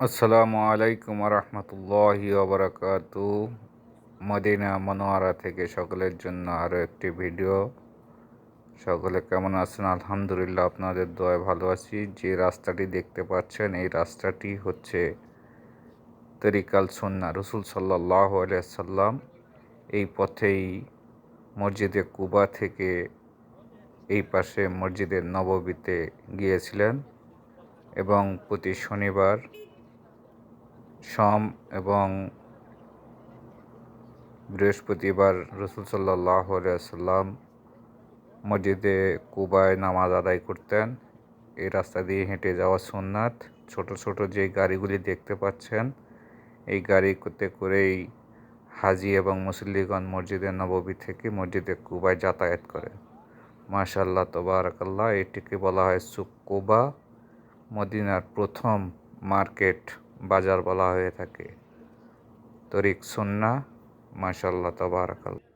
আসসালামু আলাইকুম রহমতুল্লাহ ওবরাকাত মদিনা মনোয়ারা থেকে সকলের জন্য আরও একটি ভিডিও। সকলে কেমন আছেন? আলহামদুলিল্লাহ আপনাদের দয় ভালো আছি। যে রাস্তাটি দেখতে পাচ্ছেন, এই রাস্তাটি হচ্ছে তরিকাল সন্না রসুল সাল্লাহ সাল্লাম এই পথেই মসজিদে কুবা থেকে এই পাশে মসজিদের নববীতে গিয়েছিলেন এবং প্রতি শনিবার সম এবং বৃহস্পতিবার রসুল সাল্লাহ সাল্লাম মসজিদে কুবায় নামাজ আদায় করতেন। এই রাস্তা দিয়ে হেঁটে যাওয়া সোননাথ ছোট ছোট যে গাড়িগুলি দেখতে পাচ্ছেন, এই গাড়িতে করেই হাজি এবং মুসল্লিগণ মসজিদের নববী থেকে মসজিদে কুবায় যাতায়াত করে। মাশাল্লাহ তবারকাল্লাহ, এটিকে বলা হয় সুকুবা। মদিনার প্রথম মার্কেট বাজার বলা হয়ে থাকে। তরিক সন্না মাশাল্লাহ তবারকাল